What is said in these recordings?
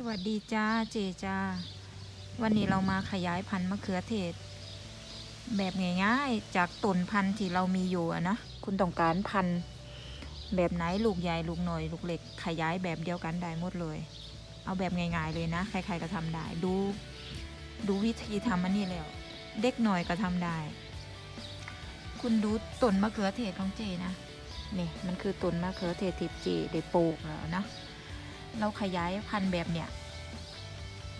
สวัสดีจ้าเจจ้าวันนี้เรามาขยายพันธุ์มะเขือเทศ แบบง่ายๆ จากต้นพันธุ์ที่เรามีอยู่นะ คุณต้องการพันธุ์แบบไหนลูกใหญ่ลูกหน่อย ลูกเล็กขยายแบบเดียวกันได้หมดเลย เอาแบบง่ายๆเลยนะ ใครๆก็ทำได้ ดู ดูวิธีทำมันนี่แล้ว เด็กหน่อยก็ทำได้ คุณดูต้นมะเขือเทศของเจนะนี่มันคือต้นมะเขือเทศที่เจได้ปลูกแล้วนะ เราขยายพันธุ์แบบเนี้ย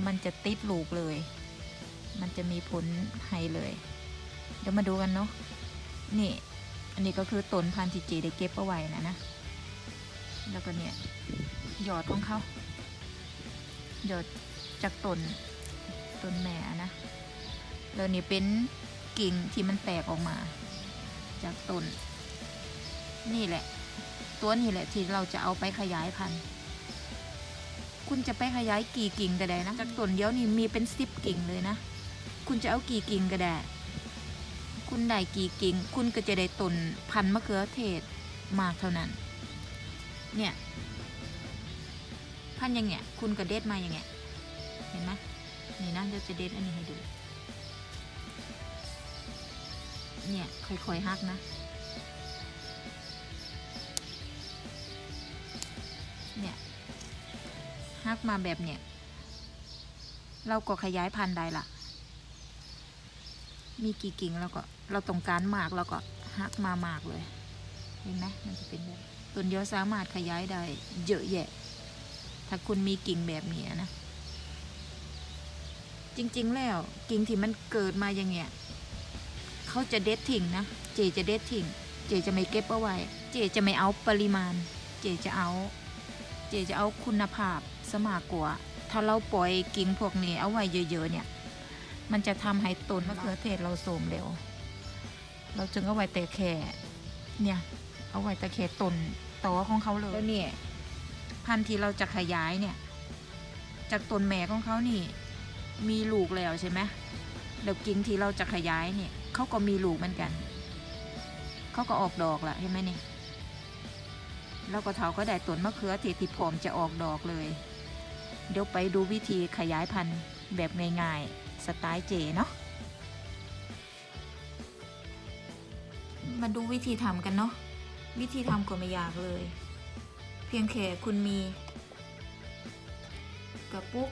มันจะติดลูกเลย มันจะมีผลให้เลย เดี๋ยวมาดูกันเนาะนี่ อันนี้ก็คือต้นพันธุ์ที่เจได้เก็บเอาไว้นะนะ แล้วก็เนี่ยหยอดของเขาหยอดจากต้นต้นแม่นะแล้วนี่เป็นกิ่งที่มันแตกออกมา จากต้นนี่แหละ ตัวนี้แหละที่เราจะเอาไปขยายพันธุ์ คุณจะไปขยายกี่กิ่งก็ได้นะจากต้นเดียวนี่มีเป็นสิบกิ่งเลยนะ คุณจะเอากี่กิ่งก็ได้ คุณได้กี่กิ่ง คุณก็จะได้ต้นพันมะเขือเทศมากเท่านั้น เนี่ย พันอย่างเงี้ย คุณก็เด็ดมาอย่างเงี้ย เห็นไหมนี่นะเราจะเด็ดอันนี้ให้ดู เนี่ยค่อยๆหักนะ ฮักมาแบบเนี่ย เราก็ขยายพันธุ์ได้ละมีกี่กิ่งเราก็เราต้องการมากเราก็ฮักมามากเลย เห็นไหมมันจะเป็นแบบต้นเดียวสามารถขยายได้เยอะแยะ ถ้าคุณมีกิ่งแบบนี้นะ จริงๆแล้วกิ่งที่มันเกิดมาอย่างเงี้ยเขาจะเด็ดทิ้งนะ เจจะเด็ดทิ้ง เจจะไม่เก็บเอาไว้ เจจะไม่เอาปริมาณ เจจะเอา เจจะเอาคุณภาพ สมากกว่า ถ้าเราปล่อยกิ่งพวกนี้เอาไว้เยอะ ๆ เนี่ย มันจะทำให้ต้นมะเขือเทศเราโทรมเร็ว เราจึงเอาไว้แต่แค่เนี่ย เอาไว้แต่แค่ต้นตอของเขาเลยแล้วเนี่ยพันธุ์ที่เราจะขยายเนี่ย จากต้นแม่ของเขานี่ มีลูกแล้วใช่ไหมแล้วกิ่งที่เราจะขยายเนี่ยเขาก็มีลูกเหมือนกันเขาก็ออกดอกละเห็นไหมเนี่ยแล้วก็เถาก็ได้ต้นมะเขือเทศที่พร้อมจะออกดอกเลย เดี๋ยวไปดูวิธีขยายพันธุ์แบบง่ายๆ สไตล์เจเนาะ มาดูวิธีทำกันเนาะ วิธีทำก็ไม่ยากเลย เพียงแค่คุณมี กระปุก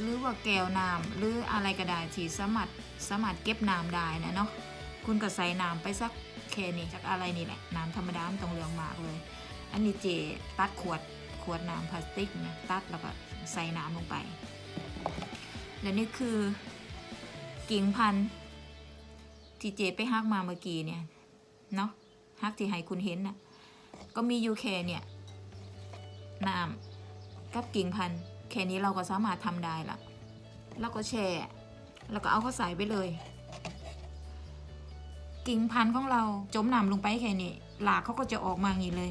หรือว่าแก้วน้ำหรืออะไรก็ได้ที่สามารถสามารถเก็บน้ำได้นะเนาะ คุณก็ใส่น้ำไปสักแค่นี้จากอะไรนี่แหละ น้ำธรรมดาไม่ต้องเรืองมากเลย อันนี้เจตัดขวด ขวดน้ำพลาสติกเนี่ยตัดแล้วก็ใส่น้ำลงไป และนี่คือกิ่งพันธุ์ที่เจไปฮักมาเมื่อกี้เนี่ยเนาะฮักที่ให้คุณเห็นน่ะก็มียู่แค่เนี่ยน้ำกับกิ่งพันธุ์แค่นี้เราก็สามารถทำได้ละแล้วก็แช่แล้วก็เอาเข้าใส่ไปเลย กิ่งพันธุ์ของเราจมน้ำลงไปแค่นี้หลากเขาก็จะออกมาอย่างนี้เลย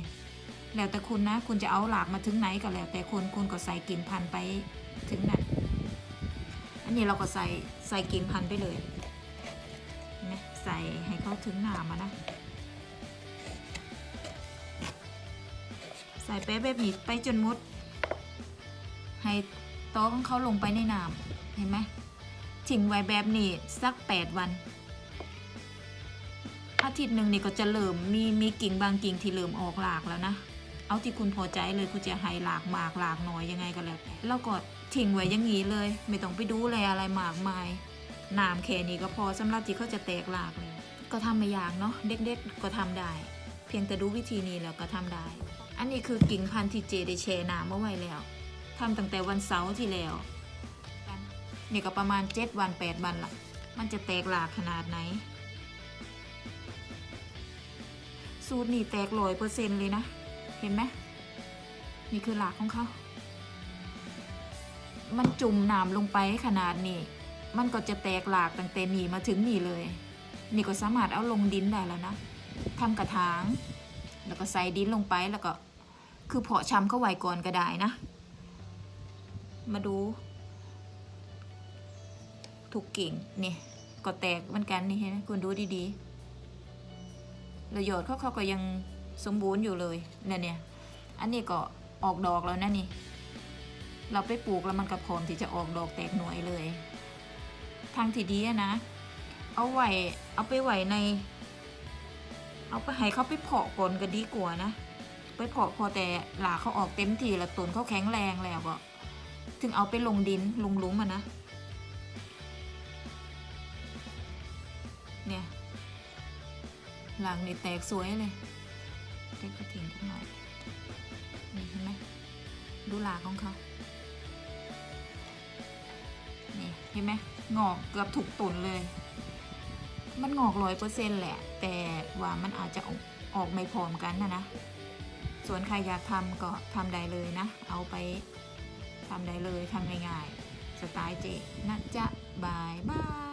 แล้วแต่คุณนะ คุณจะเอาหลากมาถึงไหนก็แล้ว แต่คุณคุณก็ใส่กิ่งพันไปถึงนั้นอันนี้เราก็ใส่ใส่กิ่งพันไปเลยนไหมใส่ให้เขาถึงหนามอะนะ ใส่แป๊บแบบนี้ไปจนหมดให้โต๊ะของเขาลงไปในน้ำเห็นไหมทิ้งไว้แบบนี้สัก 8 วันอาทิตย์หนึ่งนี่ก็จะเริ่มมีมีกิ่งบางกิ่งที่เริ่มออกหลากแล้วนะ เอาที่คุณพอใจเลยคุณจะให้หลากมากหลากน้อยยังไงก็แล้วแต่แล้วก็ทิ้งไว้อย่างนี้เลย ไม่ต้องไปดูแลอะไรมากมายน้ำแค่นี้ก็พอสำหรับที่เขาจะแตกหลากเลยก็ทำไม่ยากเนาะเด็กๆก็ทำได้ เพียงแต่ดูวิธีนี้แล้วก็ทำได้ อันนี้คือกิ่งพันธุ์ที่เจได้แช่น้ำเอไว้แล้วทำตั้งแต่วันเสาร์ที่แล้วนนี่ก็ประมาณ 7 วัน 8 วันละมันจะแตกหลากขนาดไหน สูตรนี่แตกร้อยเปอร์เซ็นต์เลยนะ เห็นไหมนี่คือหลากของเขา มันจุ่มน้ำลงไปขนาดนี้ มันก็จะแตกหลากตั้งแต่นี่มาถึงนี่เลย นี่ก็สามารถเอาลงดินได้แล้วนะทำกระถาง แล้วก็ใส่ดินลงไปแล้วก็ คือเพาะชำเข้าไว้ก่อนก็ได้นะ มาดู ถูกกิ่งนี่ก็แตกเหมือนกันนี่เห็นไหมคุณดูดีๆแล้วหยอดเขาเขาก็ยัง สมบูรณ์อยู่เลยเนี่ยเนี่ยอันนี้ก็ออกดอกแล้วนะนี่ เราไปปลูกแล้วมันก็พร้อมที่จะออกดอกแตกหน่วยเลย ทางที่ดีนะ เอาไว้เอาไปไว้ใน เอาไปให้เขาไปเพาะก่อนก็ดีกว่านะ ไปเพาะพอแต่หลาเขาออกเต็มทีแล้วต้นเขาแข็งแรงแล้วก็ถึงเอาไปลงดินลงลุมอะนะ เนี่ยหลังนี่แตกสวยเลย เด็กกระถิ่นขึ้นหน่อยนี่เห็นไหมดูหลากของเขานี่เห็นไหมงอกเกือบถูกตุนเลย มันงอกร้อยเปอร์เซ็นต์แหละ แต่ว่ามันอาจจะออกออกไม่พร้อมกันนะนะส่วนใครอยากทำก็ทำได้เลยนะ เอาไปทำได้เลยทำง่ายๆ สไตล์เจนะจ๊ะบายบาย